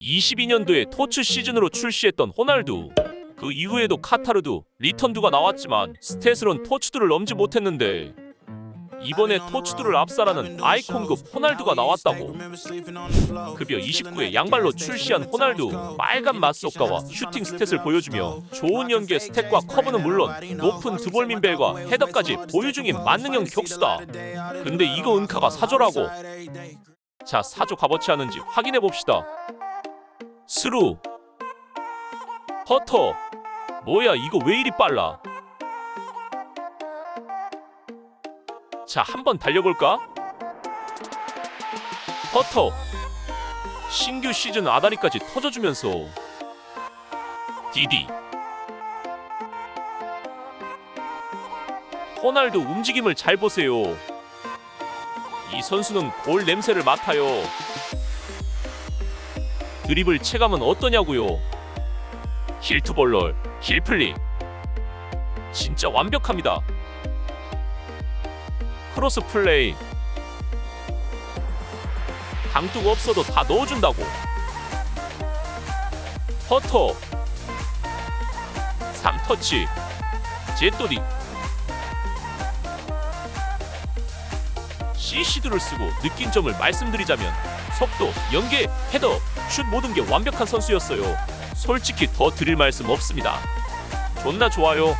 22년도에 토츠 시즌으로 출시했던 호날두. 그 이후에도 카타르두, 리턴두가 나왔지만 스탯으론 토츠두를 넘지 못했는데 이번에 토츠두를 압살하는 아이콘급 호날두가 나왔다고. 급여 29에 양발로 출시한 호날두 빨간 맞속가와 슈팅 스탯을 보여주며 좋은 연계 스탯과 커브는 물론 높은 드볼민벨과 헤더까지 보유 중인 만능형 격수다. 근데 이거 은카가 사조라고. 자 사조 값어치 하는지 확인해 봅시다. 스루 허터 뭐야 이거 왜 이리 빨라? 자 한번 달려볼까? 허터 신규 시즌 아다리까지 터져주면서 디디 호날두 움직임을 잘 보세요. 이 선수는 골 냄새를 맡아요. 드리블 체감은 어떠냐고요? 힐투볼럴, 힐플릭. 진짜 완벽합니다. 크로스 플레이. 강뚝 없어도 다 넣어준다고. 퍼터. 3터치. 제또 디. CC드를 쓰고 느낀 점을 말씀드리자면 속도, 연계, 헤더, 슛 모든 게 완벽한 선수였어요. 솔직히 더 드릴 말씀 없습니다. 존나 좋아요.